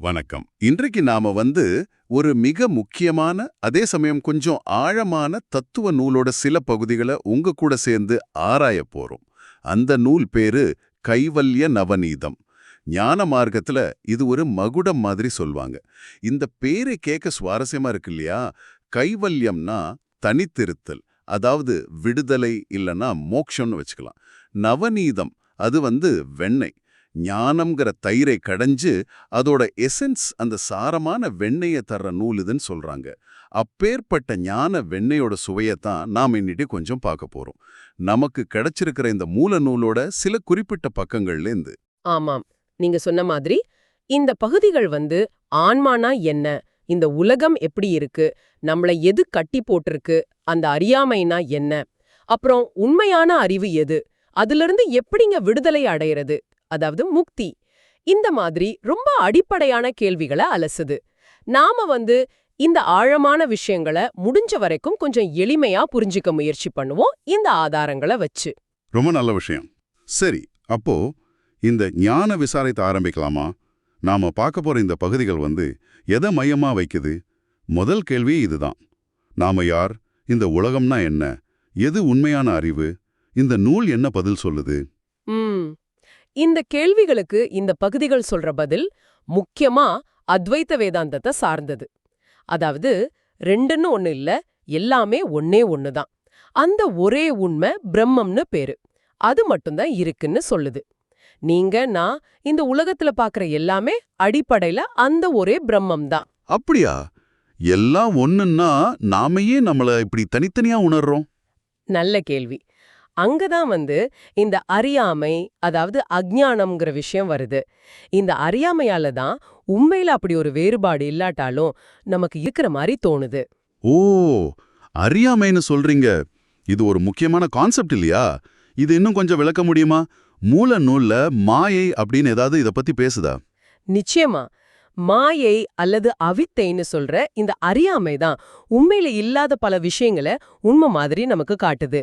வணக்கம். இன்றைக்கு நாம வந்து ஒரு மிக முக்கியமான அதே சமயம் கொஞ்சம் ஆழமான தத்துவ நூலோட சில பகுதிகளை உங்க கூட சேர்ந்து ஆராய போறோம். அந்த நூல் பேரு கைவல்ய நவநீதம். ஞான மார்க்கத்துல இது ஒரு மகுடம் மாதிரி சொல்வாங்க. இந்த பேரை கேட்க சுவாரஸ்யமா இருக்கு இல்லையா? கைவல்யம்னா தனித்திருத்தல் அதாவது விடுதலை இல்லனா மோக்ஷம்னு வச்சுக்கலாம். நவநீதம் அது வந்து வெண்ணெய். ஞானம்ங்கிற தயிரை கடைஞ்சு அதோட எசன்ஸ் அந்த சாரமான வெண்ணெயை தர்ற நூல் இதுன்னு சொல்றாங்க. அப்பேற்பட்ட ஞான வெண்ணெயோட சுவையைத்தான் நாம் இன்னிட்டு கொஞ்சம் பார்க்க போறோம். நமக்கு கிடைச்சிருக்கிற இந்த மூல நூலோட சில குறிப்பிட்ட பக்கங்கள்லேருந்து ஆமாம். நீங்க சொன்ன மாதிரி இந்த பகுதிகள் வந்து ஆன்மானா என்ன? இந்த உலகம் எப்படி இருக்கு? நம்மள எது கட்டி போட்டிருக்கு? அந்த அறியாமைனா என்ன? அப்புறம் உண்மையான அறிவு எது? அதிலிருந்து எப்படிங்க விடுதலை அடையிறது? அதாவது முக்தி. இந்த மாதிரி ரொம்ப அடிப்படையான கேள்விகளை அலசுது. நாம வந்து இந்த ஆழமான விஷயங்களை முடிஞ்ச வரைக்கும் கொஞ்சம் எளிமையா புரிஞ்சுக்க முயற்சி பண்ணுவோம் இந்த ஆதாரங்களை வச்சு. ரொம்ப நல்ல விஷயம். சரி அப்போ இந்த ஞான விசாரித்த ஆரம்பிக்கலாமா? நாம பார்க்க போற இந்த பகுதிகள் வந்து எதை மையமா வைக்குது? முதல் கேள்வி இதுதான். நாம யார்? இந்த உலகம்னா என்ன? எது உண்மையான அறிவு? இந்த நூல் என்ன பதில் சொல்லுது? இந்த கேள்விகளுக்கு இந்த பகுதிகள் சொல்ற பதில் முக்கியமா அத்வைத வேதாந்தத்தை சார்ந்தது. அதாவது ரெண்டுன்னு ஒண்ணு இல்ல எல்லாமே ஒன்னே ஒண்ணுதான் அந்த ஒரே உண்மை பிரம்மம்னு பேரு. அது மட்டும்தான் இருக்குன்னு சொல்லுது. நீங்க நான் இந்த உலகத்துல பாக்குற எல்லாமே அடிப்படையில அந்த ஒரே பிரம்மம் தான். அப்படியா? எல்லாம் ஒண்ணுன்னா நாம ஏன் நம்மள இப்படி தனித்தனியா உணர்றோம்? நல்ல கேள்வி. அங்கதான் வந்து இந்த அறியாமை அதாவது அஜ்ஞானம்ங்கிற விஷயம் வருது. இந்த அறியாமையால தான் உண்மையில அப்படி ஒரு வேறுபாடு இல்லாட்டாலும் நமக்கு இருக்கிற மாதிரி தோணுது. ஓ அறியாமைன்னு சொல்றீங்க. இது ஒரு முக்கியமான கான்செப்ட் இல்லையா? இது இன்னும் கொஞ்சம் விளக்க முடியுமா? மூல நூல்ல மாயை அப்படின்னு ஏதாவது இத பத்தி பேசுதா? நிச்சயமா. மாயை அல்லது அவித்தைன்னு சொல்ற இந்த அறியாமை தான் உண்மையில இல்லாத பல விஷயங்களை உண்மை மாதிரி நமக்கு காட்டுது.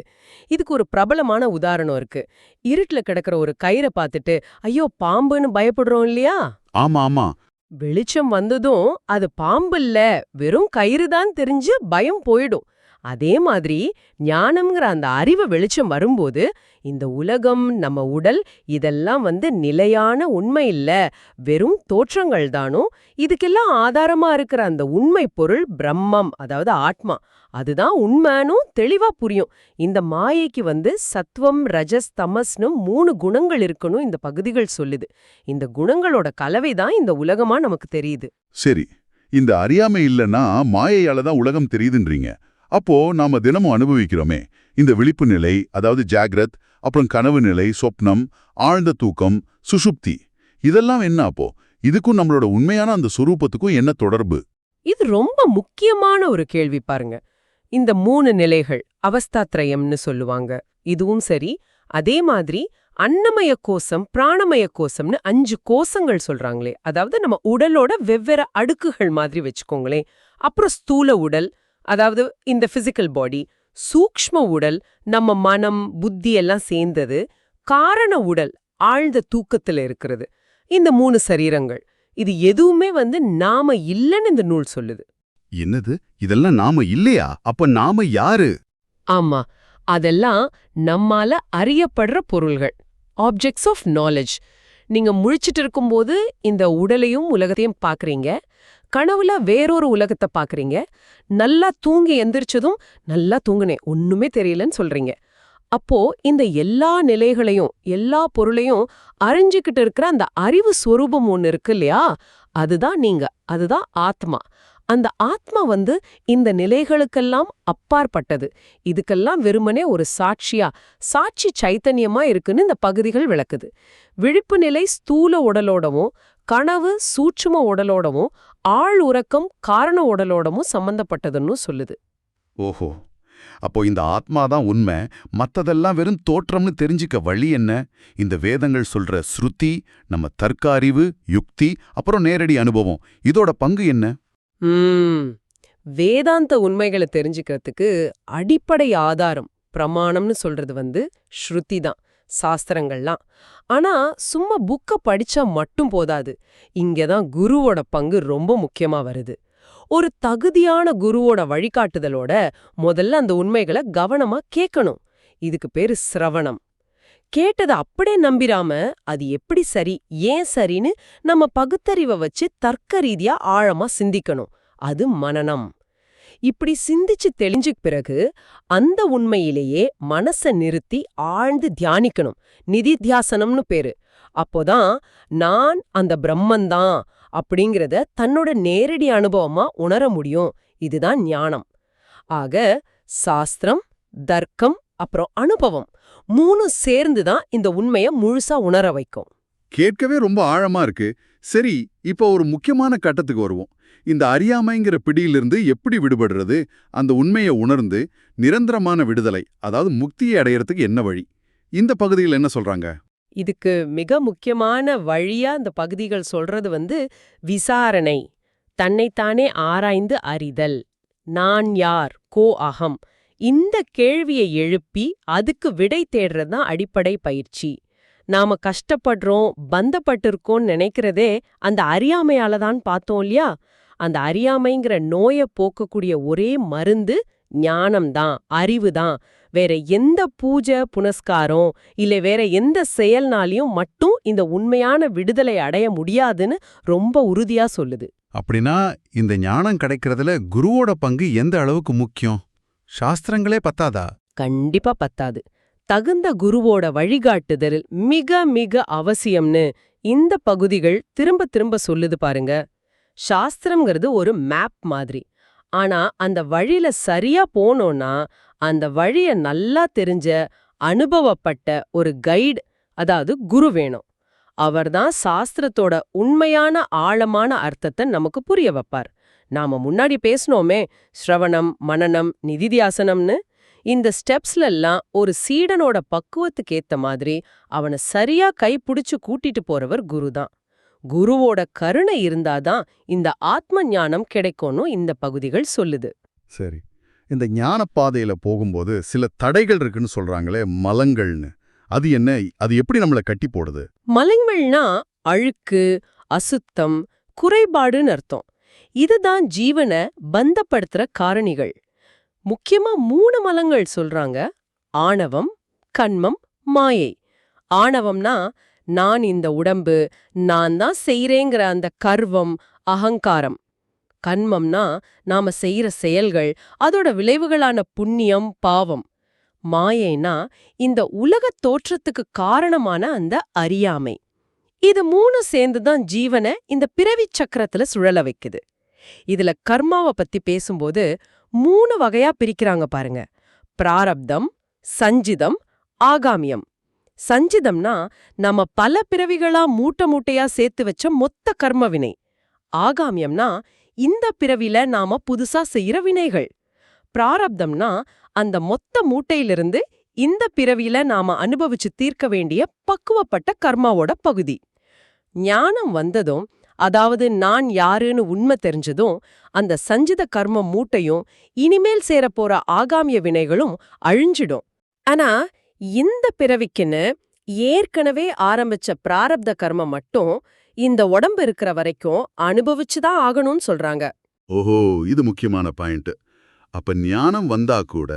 இதுக்கு ஒரு பிரபலமான உதாரணம் இருக்கு. இருட்டுல கிடக்கிற ஒரு கயிறை பார்த்துட்டு ஐயோ பாம்புன்னு பயப்படுறோம் இல்லையா? ஆமா ஆமா. வெளிச்சம் வந்ததும் அது பாம்பு இல்ல வெறும் கயிறு தான் தெரிஞ்சு பயம் போயிடும். அதே மாதிரி ஞானம்ங்கிற அந்த அறிவு வெளிச்சம் வரும்போது இந்த உலகம் நம்ம உடல் இதெல்லாம் வந்து நிலையான உண்மை இல்ல வெறும் தோற்றங்கள் தானோ? இதுக்கெல்லாம் ஆதாரமா இருக்கிற அந்த உண்மை பொருள் பிரம்மம் அதாவது ஆத்மா. அதுதான் உண்மைனும் தெளிவா புரியும். இந்த மாயைக்கு வந்து சத்வம் ரஜஸ் தமஸ்னு மூணு குணங்கள் இருக்கணும் இந்த பகுதிகள் சொல்லுது. இந்த குணங்களோட கலவை தான் இந்த உலகமா நமக்கு தெரியுது. சரி இந்த அறியாமை இல்லைன்னா மாயையால தான் உலகம் தெரியுதுன்றீங்க. அப்போ நாம தினமும் அனுபவிக்கிறோமே. இந்த விழிப்பு நிலை அதாவது ஜாகிரத் அப்புறம் கனவு நிலை சொப்னம் ஆழ்ந்த தூக்கம் சுஷுப்தி இதெல்லாம் என்ன அப்போ? இதுக்கும் நம்மளோட உண்மையான அந்த சுரூபத்துக்கும் என்ன தொடர்பு? இது ரொம்ப முக்கியமான ஒரு கேள்வி பாருங்க. இந்த மூணு நிலைகள் அவஸ்தாத்ரயம்னு சொல்லுவாங்க. இதுவும் சரி. அதே மாதிரி அன்னமய கோசம் பிராணமய கோசம்னு அஞ்சு கோஷங்கள் சொல்றாங்களே. அதாவது நம்ம உடலோட வெவ்வேறு அடுக்குகள் மாதிரி வச்சுக்கோங்களேன். அப்புறம் ஸ்தூல உடல் அதாவது இந்த பிசிக்கல் பாடி சூக்ஷ்ம உடல் நம்ம மனம் புத்தி எல்லாம் சேர்ந்தது காரண உடல் ஆழ்ந்த தூக்கத்துல இருக்கிறது. இந்த மூணு சரீரங்கள். இது எதுவுமே வந்து நாம இல்லைன்னு இந்த நூல் சொல்லுது. என்னது? இதெல்லாம் நாம இல்லையா? அப்ப நாம யாரு? ஆமா. அதெல்லாம் நம்மால அறியப்படுற பொருள்கள். ஆப்ஜெக்ட்ஸ் ஆஃப் நாலேஜ் நீங்க முழிச்சிட்டு இருக்கும்போது இந்த உடலையும் உலகத்தையும் பாக்குறீங்க. கனவுல வேறொரு உலகத்தை பாக்குறீங்க. நல்லா தூங்கி எந்திரிச்சதும் நல்லா தூங்குனேன் ஒண்ணுமே தெரியலன்னு சொல்றீங்க. அப்போ இந்த எல்லா நிலைகளையும் எல்லா பொருளையும் அறிஞ்சுக்கிட்டு இருக்கிற அந்த அறிவு ஸ்வரூபம் ஒன்னு இருக்கு இல்லையா? அதுதான் நீங்க அதுதான் ஆத்மா. அந்த ஆத்மா வந்து இந்த நிலைகளுக்கெல்லாம் அப்பாற்பட்டது. இதுக்கெல்லாம் வெறுமனே ஒரு சாட்சியா சாட்சி சைத்தன்யமா இருக்குன்னு இந்த பகுதிகள் விளக்குது. விழிப்பு நிலை ஸ்தூல உடலோடவும் கனவு சூட்சும உடலோடவும் ஆள் உறக்கம் காரண உடலோடவும் சம்பந்தப்பட்டதுன்னு சொல்லுது. ஓஹோ. அப்போ இந்த ஆத்மா தான் உண்மை. மத்ததெல்லாம் வெறும் தோற்றம்னு தெரிஞ்சுக்க வழி என்ன? இந்த வேதங்கள் சொல்ற ஸ்ருதி நம்ம தர்க்க அறிவு யுக்தி அப்புறம் நேரடி அனுபவம். இதோட பங்கு என்ன? வேதாந்த உண்மைகளை தெரிஞ்சுக்கிறதுக்கு அடிப்படை ஆதாரம் பிரமாணம்னு சொல்றது வந்து ஸ்ருதி தான் சாஸ்திரங்கள்லாம். ஆனா சும்மா புக்க படிச்சா மட்டும் போதாது. இங்கதான் குருவோட பங்கு ரொம்ப முக்கியமா வருது. ஒரு தகுதியான குருவோட வழிகாட்டுதலோட முதல்ல அந்த உண்மைகளை கவனமா கேட்கணும். இதுக்கு பேரு சிரவணம். கேட்டதை அப்படியே நம்பிராம அது எப்படி சரி ஏன் சரின்னு நம்ம பகுத்தறிவை வச்சு தர்க்க ரீதியா ஆழமா சிந்திக்கணும். அது மனனம் இப்படி சிந்திச்சு தெளிஞ்சு பிறகு அந்த உண்மையிலேயே மனச நிறுத்தி ஆழ்ந்து தியானிக்கணும். நிதி தியாசனம்னு பேரு. அப்போதான் நான் அந்த பிரம்மந்தான் அப்படிங்கறத தன்னோட நேரடி அனுபவமா உணர முடியும். இதுதான் ஞானம். ஆக சாஸ்திரம் தர்க்கம் அப்புறம் அனுபவம். மூணு சேர்ந்து தான் இந்த உண்மைய முழுசா உணர வைக்கும். கேட்கவே ரொம்ப ஆழமா இருக்கு. சரி இப்போ ஒரு முக்கியமான கட்டத்துக்கு வருவோம். இந்த அறியாமைங்கிற பிடியிலிருந்து எப்படி விடுபடுறது? அந்த உண்மையை உணர்ந்து நிரந்தரமான விடுதலை அதாவது முக்தியை அடையறதுக்கு என்ன வழி? இந்த பகுதியில் என்ன சொல்றாங்க? இதுக்கு மிக முக்கியமான வழியா இந்த பகுதிகள் சொல்றது வந்து விசாரணை தன்னைத்தானே ஆராய்ந்து அறிதல். நான் யார்? கோ அகம். இந்த கேள்வியை எழுப்பி அதுக்கு விடை தேடுறது தான் அடிப்படை பயிற்சி. நாம கஷ்டப்படுறோம் பந்தப்பட்டிருக்கோம்னு நினைக்கிறதே அந்த அறியாமையால தான் பார்த்தோம் இல்லையா? அந்த அறியாமைங்கிற நோயை போக்கக்கூடிய ஒரே மருந்து ஞானம்தான் அறிவுதான் வேற எந்த பூஜை புனஸ்காரம் இல்ல வேற எந்த செயல்னாலையும் மட்டும் இந்த உண்மையான விடுதலை அடைய முடியாதுன்னு ரொம்ப உறுதியா சொல்லுது. அப்படின்னா இந்த ஞானம் கிடைக்கிறதுல குருவோட பங்கு எந்த அளவுக்கு முக்கியம்? சாஸ்திரங்களே பத்தாதா? கண்டிப்பா பத்தாது. தகுந்த குருவோட வழிகாட்டுதல் மிக மிக அவசியம்னு இந்த பகுதிகள் திரும்ப திரும்ப சொல்லுது பாருங்க. சாஸ்திரம்ங்கிறது ஒரு மேப் மாதிரி. ஆனா அந்த வழியில சரியா போனோம்னா அந்த வழிய நல்லா தெரிஞ்ச அனுபவப்பட்ட ஒரு கைடு அதாவது குரு வேணும். அவர்தான் சாஸ்திரத்தோட உண்மையான ஆழமான அர்த்தத்தை நமக்கு புரிய வைப்பார். நாம முன்னாடி பேசினோமே ஸ்ரவணம் மனனம் நிதித்தியாசனம்னு இந்த ஸ்டெப்ஸ்ல எல்லாம் ஒரு சீடனோட பக்குவத்துக்கு ஏத்த மாதிரி அவனை சரியா கைப்பிடிச்சு கூட்டிட்டு போறவர் குருதான் குருவோட கருணை இருந்தாதான் இந்த ஆத்ம ஞானம் கிடைக்கும்னு இந்த பகுதிகள் சொல்லுது. சரி. இந்த ஞான பாதையில போகும்போது சில தடைகள் இருக்குன்னு சொல்றாங்களே மலங்கள்னு. அது என்ன? அது எப்படி நம்மள கட்டி போடுது? மலங்கள்னா அழுக்கு அசுத்தம் குறைபாடுன்னு அர்த்தம். இதுதான் ஜீவனை பந்தப்படுத்துற காரணிகள். முக்கியமா மூணு மலங்கள் சொல்றாங்க. ஆணவம் கண்மம் மாயை. ஆணவம்னா நான் இந்த உடம்பு நான் தான் செய்யறேங்கிற அந்த கர்வம் அகங்காரம். கண்மம்னா நாம செய்யற செயல்கள் அதோட விளைவுகளான புண்ணியம் பாவம். மாயைனா இந்த உலகத் தோற்றத்துக்கு காரணமான அந்த அறியாமை. இது மூணு சேர்ந்து தான் ஜீவனை இந்த பிறவிச் சக்கரத்துல சுழல வைக்குது. இதுல கர்மாவை பத்தி பேசும்போது மூணு வகையா பிரிக்கிறாங்க பாருங்க. பிராரப்தம் சஞ்சிதம் ஆகாமியம். சஞ்சிதம்னா நம்ம பல பிறவிகளா மூட்டை மூட்டையா சேர்த்து வச்ச மொத்த கர்ம வினை. ஆகாமியம்னா இந்த பிறவில நாம புதுசா செய்யற வினைகள். பிராரப்தம்னா அந்த மொத்த மூட்டையிலிருந்து இந்த பிறவியில நாம அனுபவிச்சு தீர்க்க வேண்டிய பக்குவப்பட்ட கர்மாவோட பகுதி. ஞானம் வந்ததும் அதாவது நான் யாருன்னு உண்மை தெரிஞ்சதும் அந்த சஞ்சித கர்ம மூட்டையும் இனிமேல் சேரப்போற ஆகாமிய வினைகளும் அழிஞ்சிடும். ஆனா இந்த பிறவிக்குன்னு ஏற்கனவே ஆரம்பிச்ச பிராரப்த கர்மம் மட்டும் இந்த உடம்பு இருக்கிற வரைக்கும் அனுபவிச்சுதான் ஆகணும்னு சொல்றாங்க. ஓஹோ இது முக்கியமான பாயிண்ட். அப்ப ஞானம் வந்தா கூட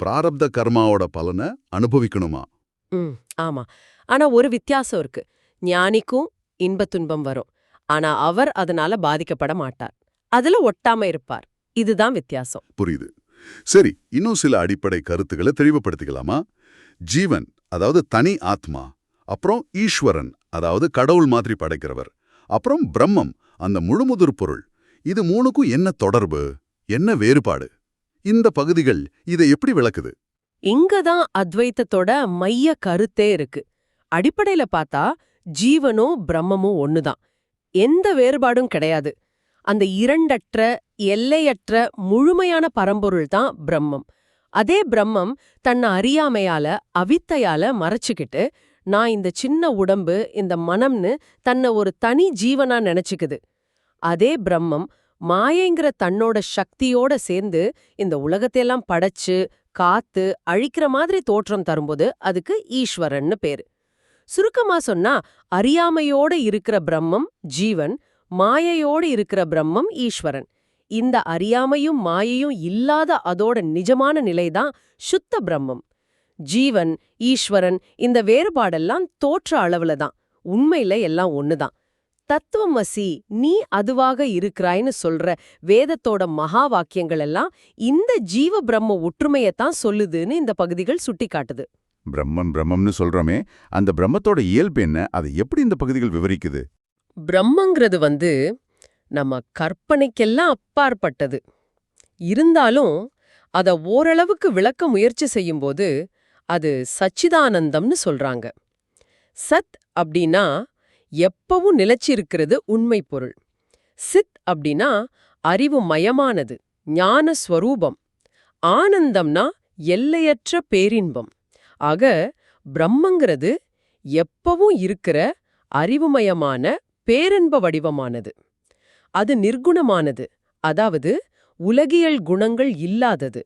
பிராரப்த கர்மாவோட பலனை அனுபவிக்கணுமா? ம் ஆமா. ஆனா ஒரு வித்தியாசம் இருக்கு. ஞானிக்கும் இன்பத் துன்பம் வரும். ஆனா அவர் அதனால பாதிக்கப்பட மாட்டார். அதுல ஒட்டாம இருப்பார். இதுதான் வித்தியாசம். புரியுது. சரி இன்னும் சில அடிப்படை கருத்துக்களை தெளிவுபடுத்திக்கலாமா? ஜீவன் அதாவது தனி ஆத்மா அப்புறம் ஈஸ்வரன் அதாவது கடவுள் மாதிரி படைக்கிறவர் அப்புறம் பிரம்மம் அந்த முழுமுதிர் பொருள். இது மூணுக்கும் என்ன தொடர்பு? என்ன வேறுபாடு? இந்த பகுதிகள் இதை எப்படி விளக்குது? இங்கதான் அத்வைத்தத்தோட மைய கருத்தே இருக்கு. அடிப்படையில பார்த்தா ஜீவனும் பிரம்மமும் ஒண்ணுதான். எந்த வேறுபாடும் கிடையாது. அந்த இரண்டற்ற எல்லையற்ற முழுமையான பரம்பொருள் தான் பிரம்மம். அதே பிரம்மம் தன்னை அறியாமையால அவித்தையால மறைச்சுக்கிட்டு நான் இந்த சின்ன உடம்பு இந்த மனம்னு தன்னை ஒரு தனி ஜீவனா நினைச்சுக்குது. அதே பிரம்மம் மாயைங்கிற தன்னோட சக்தியோட சேர்ந்து இந்த உலகத்தையெல்லாம் படைச்சு காத்து அழிக்கிற மாதிரி தோற்றம் தரும்போது அதுக்கு ஈஸ்வரன்னு பேரு. சுருக்கமா சொன்னா அறியாமையோட இருக்கிற பிரம்மம் ஜீவன் மாயையோட இருக்கிற பிரம்மம் ஈஸ்வரன். இந்த அறியாமையும் மாயையும் இல்லாத அதோட நிஜமான நிலைதான் சுத்த பிரம்மம். ஜீவன் ஈஸ்வரன் இந்த வேறுபாடெல்லாம் தோற்ற அளவுல தான் உண்மையில எல்லாம் ஒண்ணுதான். தத்துவமசி நீ அதுவாக இருக்கிறாய்னு சொல்ற வேதத்தோட மகா வாக்கியங்கள் எல்லாம் இந்த ஜீவ பிரம்ம ஒற்றுமையத்தான் சொல்லுதுன்னு இந்த பகுதிகள் சுட்டிக்காட்டுது. பிரம்மம் பிரம்மம்னு சொல்றோமே அந்த பிரம்மத்தோட இயல்பு என்ன? அதை எப்படி இந்த பகுதிகள் விவரிக்குது? பிரம்மங்கிறது வந்து நம்ம கற்பனைக்கெல்லாம் அப்பாற்பட்டது. இருந்தாலும் அத ஓரளவுக்கு விளக்க முயற்சி செய்யும்போது அது சச்சிதானந்தம்னு சொல்றாங்க. சத் அப்படின்னா எப்பவும் நிலைச்சிருக்கிறது உண்மை பொருள். சித் அப்படின்னா அறிவு மயமானது ஞான ஸ்வரூபம் ஆனந்தம்னா எல்லையற்ற பேரின்பம். ஆக பிரம்மங்கிறது எப்பவும் இருக்கிற அறிவுமயமான பேரன்ப வடிவமானது. அது நிர்குணமானது அதாவது உலகியல் குணங்கள் இல்லாதது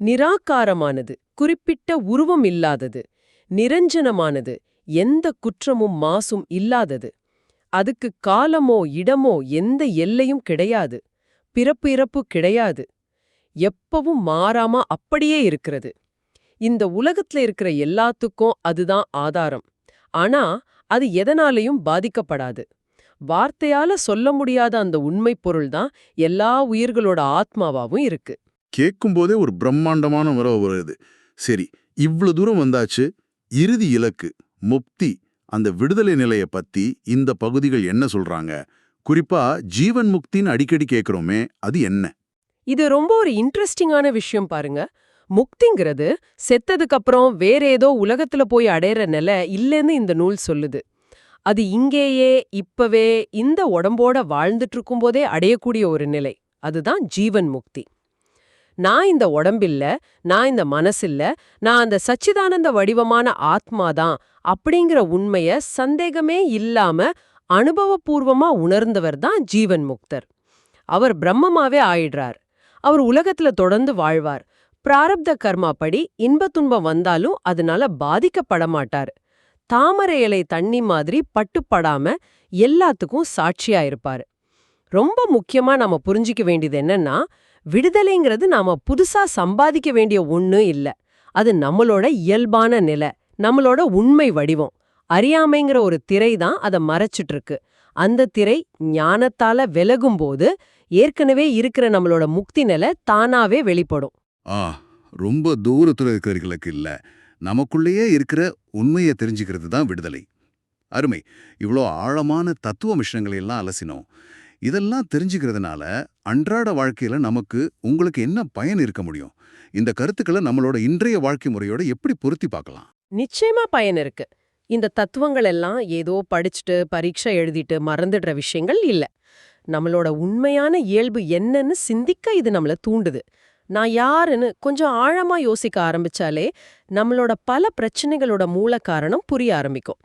நிராகாரமானது குறிப்பிட்ட உருவம் இல்லாதது நிரஞ்சனமானது எந்த குற்றமும் மாசும் இல்லாதது. அதுக்கு காலமோ இடமோ எந்த எல்லையும் கிடையாது பிறப்பு இறப்பு கிடையாது எப்பவும் மாறாம அப்படியே இருக்கிறது. இந்த உலகத்துல இருக்கிற எல்லாத்துக்கும் அதுதான் ஆதாரம். ஆனா அது எதனாலையும் பாதிக்கப்படாது. வார்த்தையால சொல்ல முடியாத அந்த உண்மை பொருள்தான் எல்லா உயிர்களோட ஆத்மாவாவும் இருக்கு. கேட்கும்போதே ஒரு பிரம்மாண்டமான உறவு வருது. சரி இவ்வளவு தூரம் வந்தாச்சு இறுதி இலக்கு முக்தி அந்த விடுதலை நிலைய பத்தி இந்த பகுதிகள் என்ன சொல்றாங்க? குறிப்பா ஜீவன் முக்தின்னு அடிக்கடி கேக்குறோமே அது என்ன? இது ரொம்ப ஒரு இன்ட்ரெஸ்டிங்கான விஷயம் பாருங்க. முக்திங்கிறது செத்ததுக்கு அப்புறம் வேற ஏதோ உலகத்துல போய் அடையிற நிலை இல்லைன்னு இந்த நூல் சொல்லுது. அது இங்கேயே இப்பவே இந்த உடம்போட வாழ்ந்துட்டு இருக்கும்போதே அடையக்கூடிய ஒரு நிலை. அதுதான் ஜீவன் முக்தி. நான் இந்த உடம்பில்ல நான் இந்த மனசில்ல நான் அந்த சச்சிதானந்த வடிவமான ஆத்மாதான் அப்படிங்கிற உண்மைய சந்தேகமே இல்லாம அனுபவபூர்வமா உணர்ந்தவர் தான் ஜீவன் முக்தர். அவர் பிரம்மமாவே ஆயிடுறார். அவர் உலகத்துல தொடர்ந்து வாழ்வார். பிராரப்த கர்மா படி இன்பத் துன்பம் வந்தாலும் அதனால பாதிக்கப்பட மாட்டார் தாமரை இலை தண்ணி மாதிரி பட்டுப்படாம எல்லாத்துக்கும் சாட்சியா இருப்பாரு ரொம்ப முக்கியமா நாம புரிஞ்சிக்க வேண்டியது என்னன்னா விடுதலைங்கிறது நாம புதுசா சம்பாதிக்க வேண்டிய ஒண்ணு இல்ல. அது நம்மளோட இயல்பான நிலை நம்மளோட உண்மை வடிவம். அறியாமைங்கிற ஒரு திரை தான் அதை மறைச்சிட்டு இருக்கு அந்த திரை ஞானத்தால விலகும்போது ஏற்கனவே இருக்கிற நம்மளோட முக்தி நிலை தானாவே வெளிப்படும். ஆ ரொம்ப தூரத்துல இருக்கிறவர்களுக்கு இல்ல. நமக்குள்ளேயே இருக்கிற உண்மையை தெரிஞ்சுக்கிறது தான் விடுதலை. அருமை. இவ்வளோ ஆழமான தத்துவ விஷயங்களை எல்லாம் அலசினோம். இதெல்லாம் தெரிஞ்சுக்கிறதுனால அன்றாட வாழ்க்கையில நமக்கு உங்களுக்கு என்ன பயன் இருக்க முடியும்? இந்த கருத்துக்களை நம்மளோட இன்றைய வாழ்க்கை முறையோட எப்படி பொருத்தி பார்க்கலாம்? நிச்சயமா பயன் இருக்கு. இந்த தத்துவங்கள் எல்லாம் ஏதோ படிச்சுட்டு பரீட்சை எழுதிட்டு மறந்துடுற விஷயங்கள் இல்ல. நம்மளோட உண்மையான இயல்பு என்னன்னு சிந்திக்க இது நம்மள தூண்டுது. நான் யாருன்னு கொஞ்சம் ஆழமா யோசிக்க ஆரம்பிச்சாலே நம்மளோட பல பிரச்சனைகளோட மூல காரணம் புரிய ஆரம்பிக்கும்.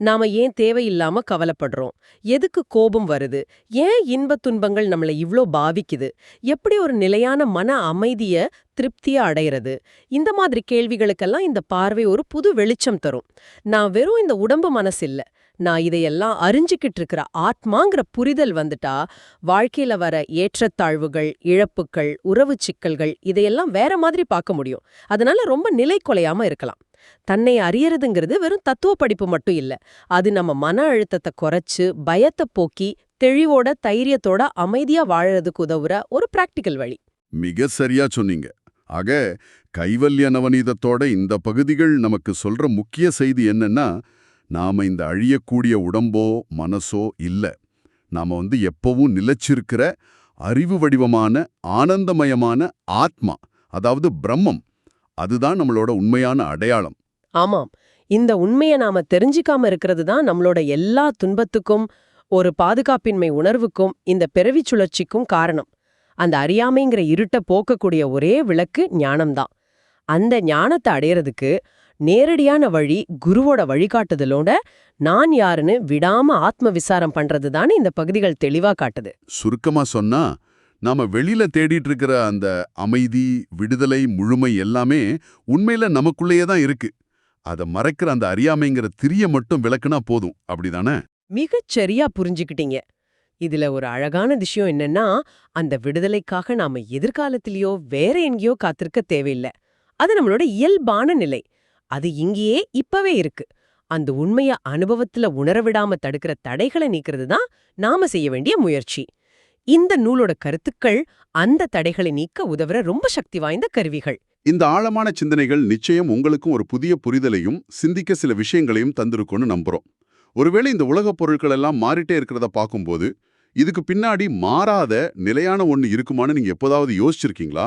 நாம ஏன் தேவையில்லாம கவலைப்படுறோம்? எதுக்கு கோபம் வருது? ஏன் இன்பத் துன்பங்கள் நம்மளை இவ்ளோ பாவிக்குது? எப்படி ஒரு நிலையான மன அமைதிய திருப்தியா அடையிறது? இந்த மாதிரி கேள்விகளுக்கெல்லாம் இந்த பார்வை ஒரு புது வெளிச்சம் தரும். நான் வெறும் இந்த உடம்பு மனசு இல்ல நான் இதையெல்லாம் அறிஞ்சிக்கிட்டு இருக்கிற ஆத்மாங்கிற புரிதல் வந்துட்டா வாழ்க்கையில வர ஏற்றத்தாழ்வுகள் இழப்புக்கள் உறவு சிக்கல்கள் இதையெல்லாம் வேற மாதிரி பார்க்க முடியும். அதனால ரொம்ப நிலை குலையாம இருக்கலாம். தன்னை அறியறதுங்கிறது வெறும் தத்துவ படிப்பு மட்டும் இல்ல. அது நம்ம மன அழுத்தத்தை குறைச்சு பயத்தை போக்கி தெளிவோட தைரியத்தோட அமைதியா வாழறதுக்கு உதவுற ஒரு பிராக்டிக்கல் வழி. மிக சரியா சொன்னீங்க. ஆக கைவல்ய நவநீதத்தோட இந்த பகுதிகள் நமக்கு சொல்ற முக்கிய செய்தி என்னன்னா நாம இந்த அழியக்கூடிய உடம்போ மனசோ இல்ல. நாம வந்து எப்பவும் நிலச்சிருக்கிற அறிவு வடிவமான ஆனந்தமயமான ஆத்மா அதாவது பிரம்மம். அதுதான் நம்மளோட உண்மையான அடையாளம். ஆமாம். இந்த உண்மையை நாம தெரிஞ்சுக்காம இருக்கிறது தான் நம்மளோட எல்லா துன்பத்துக்கும் ஒரு பாதுகாப்பின்மை உணர்வுக்கும் இந்த பிறவிச் சுழற்சிக்கும் காரணம். அந்த அறியாமைங்கிற இருட்ட போக்கக்கூடிய ஒரே விளக்கு ஞானம்தான். அந்த ஞானத்தை அடையிறதுக்கு நேரடியான வழி குருவோட வழிகாட்டுதலோட நான் யாருன்னு விடாம ஆத்ம விசாரம் பண்றது இந்த பகுதிகள் தெளிவா காட்டுது. சுருக்கமா சொன்னா நாம வெளியில தேடிட்டு இருக்கிற அந்த அமைதி விடுதலை முழுமை எல்லாமே உண்மையில நமக்குள்ளேயே தான் இருக்கு. அத மறைக்கிற அந்த அறியாமைங்கிற திரிய மட்டும் விளக்குனா போதும். அப்படிதானே? மிகச் சரியா புரிஞ்சுக்கிட்டீங்க. இதுல ஒரு அழகான விஷயம் என்னன்னா அந்த விடுதலைக்காக நாம எதிர்காலத்திலயோ வேற எங்கேயோ காத்திருக்க தேவையில்ல. அது நம்மளோட இயல்பான நிலை. அது இங்கேயே இப்பவே இருக்கு. அந்த உண்மைய அனுபவத்துல உணர விடாம தடுக்கிற தடைகளை நீக்கிறது தான் நாம செய்ய வேண்டிய முயற்சி. இந்த நூலோட கருத்துக்கள் அந்த தடைகளை நீக்க உதவுற ரொம்ப சக்தி வாய்ந்த கருவிகள். இந்த ஆழமான சிந்தனைகள் நிச்சயம் உங்களுக்கும் ஒரு புதிய புரிதலையும் சிந்திக்க சில விஷயங்களையும் தந்திருக்கும்னு நம்புறோம். ஒருவேளை இந்த உலகப் பொருட்கள் எல்லாம் மாறிட்டே இருக்கிறத பார்க்கும்போது இதுக்கு பின்னாடி மாறாத நிலையான ஒன்று இருக்குமான்னு நீங்க எப்போதாவது யோசிச்சிருக்கீங்களா?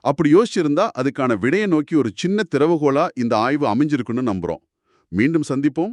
அப்படி யோசிச்சிருந்தா அதுக்கான விடையை நோக்கி ஒரு சின்ன திறவுகோலா இந்த ஆய்வு அமைஞ்சிருக்குன்னு நம்புறோம். மீண்டும் சந்திப்போம்.